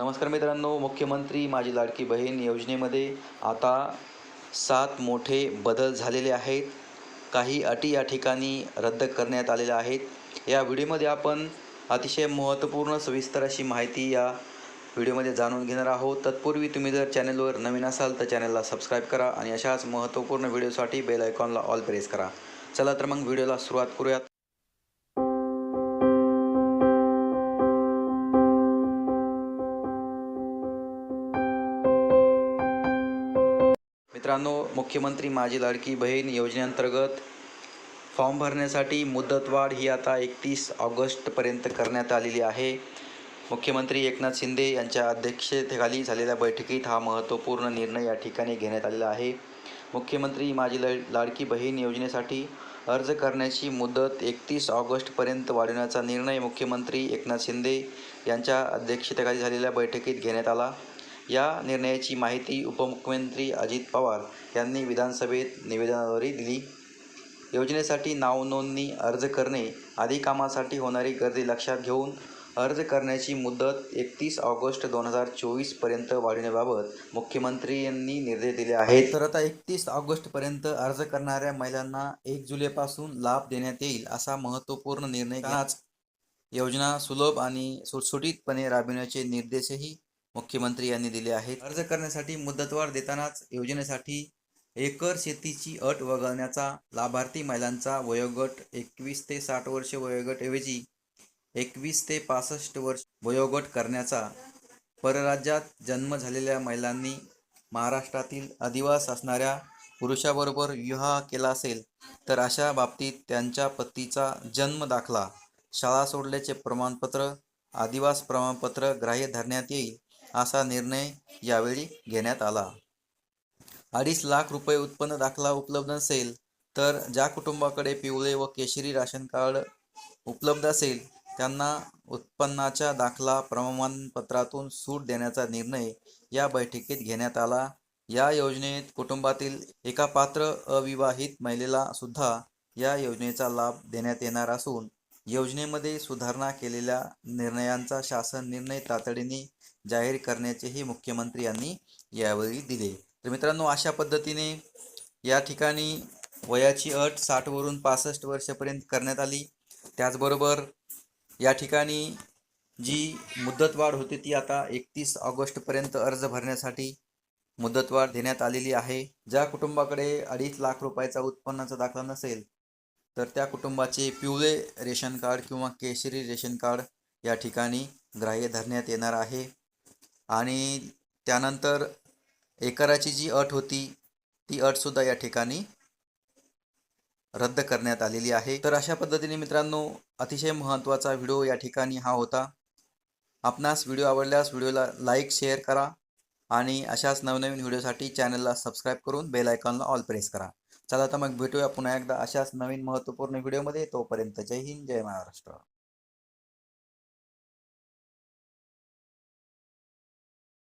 नमस्कार मित्रांनो मुख्यमंत्री माझी लाडकी बहीण योजनेमध्ये आता सात मोठे बदल झालेले आहेत. काही अटी या ठिकाणी रद्द करण्यात आलेल्या आहेत. या व्हिडिओमध्ये आपण अतिशय महत्त्वपूर्ण सविस्तर अशी माहिती या व्हिडिओमध्ये जाणून घेणार आहोत. तत्पूर्वी तुम्ही जर चॅनलवर नवीन असाल तर चॅनलला सबस्क्राईब करा आणि अशाच महत्त्वपूर्ण व्हिडिओसाठी बेल आयकॉनला ऑल प्रेस करा. चला तर मग व्हिडिओला सुरुवात करूयात. मित्रांनो मुख्यमंत्री माझी लाडकी बहीण योजनेअंतर्गत फॉर्म भरण्यासाठी मुदतवाढ ही आता एकतीस ऑगस्टपर्यंत करण्यात आलेली आहे. मुख्यमंत्री एकनाथ शिंदे यांच्या अध्यक्षतेखाली झालेल्या बैठकीत हा महत्त्वपूर्ण निर्णय या ठिकाणी घेण्यात आलेला आहे. मुख्यमंत्री माझी लाडकी बहीण योजनेसाठी अर्ज करण्याची मुदत एकतीस ऑगस्टपर्यंत वाढवण्याचा निर्णय मुख्यमंत्री एकनाथ शिंदे यांच्या अध्यक्षतेखाली झालेल्या बैठकीत घेण्यात आला. या निर्णयाची माहिती उपमुख्यमंत्री अजित पवार यांनी विधानसभेत निवेदनाद्वारे दिली. योजनेसाठी नाव नोंदणी अर्ज करणे आदी कामासाठी होणारी गर्दी लक्षात घेऊन अर्ज करण्याची मुदत एकतीस ऑगस्ट दोन हजार चोवीसपर्यंत वाढवण्याबाबत मुख्यमंत्री यांनी निर्देश दिले आहेत. तर आता एकतीस ऑगस्टपर्यंत अर्ज करणाऱ्या महिलांना एक जुलैपासून लाभ देण्यात येईल असा महत्त्वपूर्ण निर्णय आज योजना सुलभ आणि सुटसुटीतपणे राबविण्याचे निर्देशही मुख्यमंत्री यांनी दिले आहेत. अर्ज करण्यासाठी मुदतवाढ देतानाच योजनेसाठी एकर शेतीची अट वगळण्याचा लाभार्थी महिलांचा वयोगट एकवीस ते साठ वर्ष वयोगटऐवजी एकवीस ते पासष्ट वर्ष वयोगट करण्याचा परराज्यात जन्म झालेल्या महिलांनी महाराष्ट्रातील अधिवास असणाऱ्या पुरुषाबरोबर विवाह केला असेल तर अशा बाबतीत त्यांच्या पतीचा जन्म दाखला शाळा सोडल्याचे प्रमाणपत्र आदिवास प्रमाणपत्र ग्राह्य धरण्यात येईल. असा निर्णय यावेळी घेण्यात आला. अडीच लाख रुपये उत्पन्न दाखला उपलब्ध नसेल तर ज्या कुटुंबाकडे पिवळे व केशरी राशन कार्ड उपलब्ध असेल त्यांना उत्पन्नाच्या दाखला प्रमाणपत्रातून सूट देण्याचा निर्णय या बैठकीत घेण्यात आला. या योजनेत कुटुंबातील एका पात्र अविवाहित महिलेला सुद्धा या योजनेचा लाभ देण्यात येणार असून योजनेमध्ये सुधारणा केलेल्या निर्णयांचा शासन निर्णय तातडीने जाहीर करण्याचेही मुख्यमंत्री यांनी यावेळी दिले. तर मित्रांनो अशा पद्धतीने या ठिकाणी वयाची अट साठवरून पासष्ट वर्षापर्यंत करण्यात आली. त्याचबरोबर या ठिकाणी जी मुदतवाढ होती ती आता एकतीस ऑगस्टपर्यंत अर्ज भरण्यासाठी मुदतवाढ देण्यात आलेली आहे. ज्या कुटुंबाकडे अडीच लाख रुपयाचा उत्पन्नाचा दाखला नसेल तर त्या कुटुंबाचे पिवळे रेशन कार्ड किंवा केशरी रेशन कार्ड या ठिकाणी ग्राह्य धरण्यात येणार आहे. आणि त्यानंतर एकराची जी अट होती ती अटसुद्धा या ठिकाणी रद्द करण्यात आलेली आहे. तर अशा पद्धतीने मित्रांनो अतिशय महत्त्वाचा व्हिडिओ या ठिकाणी हा होता. आपणास व्हिडिओ आवडल्यास व्हिडिओला लाईक शेअर करा आणि अशाच नवनवीन व्हिडिओसाठी चॅनलला सबस्क्राईब करून बेल आयकॉनला ऑल प्रेस करा. चला तर मग भेटूया पुन्हा एकदा अशाच नवीन महत्त्वपूर्ण व्हिडिओमध्ये. तोपर्यंत जय हिंद जय महाराष्ट्र.